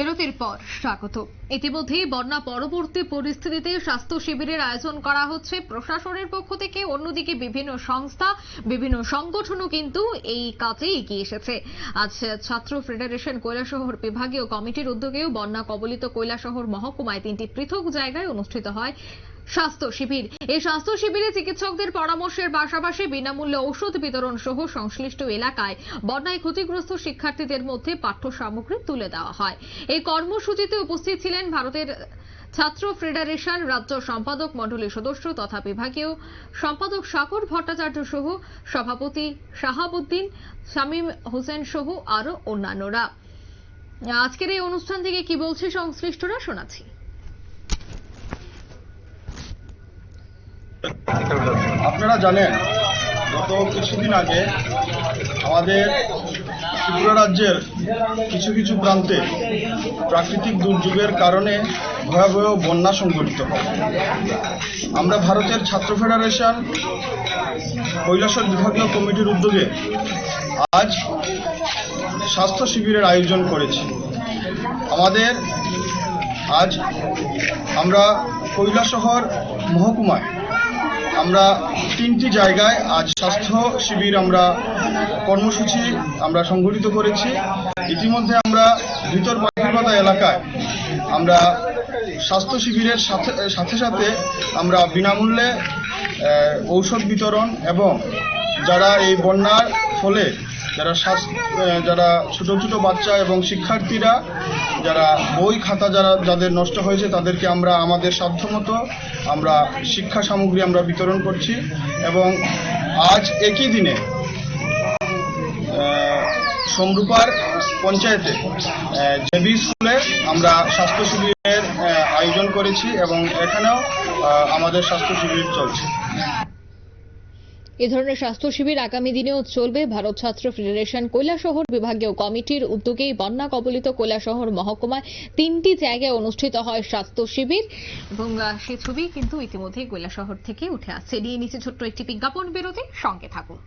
বিরতির পর স্বাগত। ইতিমধ্যেই বন্যা পরবর্তী পরিস্থিতিতে স্বাস্থ্য শিবিরের আয়োজন করা হচ্ছে। প্রশাসনের পক্ষ থেকে অন্যদিকে বিভিন্ন সংস্থা, বিভিন্ন সংগঠনও কিন্তু এই কাজে এগিয়ে এসেছে। আজ ছাত্র ফেডারেশন কৈলাসহর বিভাগীয় কমিটির উদ্যোগেও বন্যা কবলিত কৈলাসহর মহকুমায় তিনটি পৃথক জায়গায় অনুষ্ঠিত হয়। স্বাস্থ্য শিবির। এই স্বাস্থ্য শিবিরে চিকিৎসকদের পরামর্শের পাশাপাশি বিনামূল্যে ঔষধ বিতরণ সহ সংশ্লিষ্ট এলাকায় বন্যায় ক্ষতিগ্রস্ত শিক্ষার্থীদের মধ্যে পাঠ্য সামগ্রী তুলে দেওয়া হয়। এই কর্মসূচিতে উপস্থিত ছিলেন ভারতের ছাত্র ফেডারেশন রাজ্য সম্পাদক মণ্ডলীর সদস্য তথা বিভাগীয় সম্পাদক সাগর ভট্টাচার্য সহ সভাপতি শাহাবুদ্দিন, শামীম হোসেন সহ আরও অন্যান্যরা। আজকের এই অনুষ্ঠান থেকে কি বলছে সংশ্লিষ্টরা? শোনাচ্ছি। আপনারা জানেন, গত কিছুদিন আগে আমাদের ত্রিপুরা রাজ্যের কিছু কিছু প্রান্তে প্রাকৃতিক দুর্যোগের কারণে ভয়াবহ বন্যা সংঘটিত হয়। আমরা ভারতের ছাত্র ফেডারেশন, কৈলাসর বিভাগীয় কমিটির উদ্যোগে আজ স্বাস্থ্য শিবিরের আয়োজন করেছি। আমাদের আজ আমরা কৈলাসহর মহকুমায় আমরা তিনটি জায়গায় আজ স্বাস্থ্য শিবির আমরা কর্মসূচি আমরা সংগঠিত করেছি। ইতিমধ্যে আমরা ভিতর পাখিরপাতা এলাকায় আমরা স্বাস্থ্য শিবিরের সাথে সাথে সাথে আমরা বিনামূল্যে ঔষধ বিতরণ এবং যারা এই বন্যার ফলে যারা যারা ছোট ছোট বাচ্চা এবং শিক্ষার্থীরা, যারা বই খাতা যারা যাদের নষ্ট হয়েছে, তাদেরকে আমরা আমাদের সাধ্যমতো আমরা শিক্ষা সামগ্রী আমরা বিতরণ করছি এবং আজ একই দিনে সমরূপার পঞ্চায়েতে জেবি স্কুলে আমরা স্বাস্থ্য শিবিরের আয়োজন করেছি এবং এখানেও আমাদের স্বাস্থ্য শিবির চলছে। এ ধরনের স্বাস্থ্য শিবির আগামী দিনেও চলবে। ভারত ছাত্র ফেডারেশন কৈলাসহর বিভাগীয় কমিটির উদ্যোগেই বন্যা কবলিত কৈলাসহর মহকুমায় তিনটি জায়গায় অনুষ্ঠিত হয় স্বাস্থ্য শিবির এবং সে ছবি কিন্তু ইতিমধ্যেই কৈলাসহর থেকে উঠে আসছে। নিয়ে নিচে ছোট্ট একটি বিজ্ঞাপন বিরতি সঙ্গে থাকুন।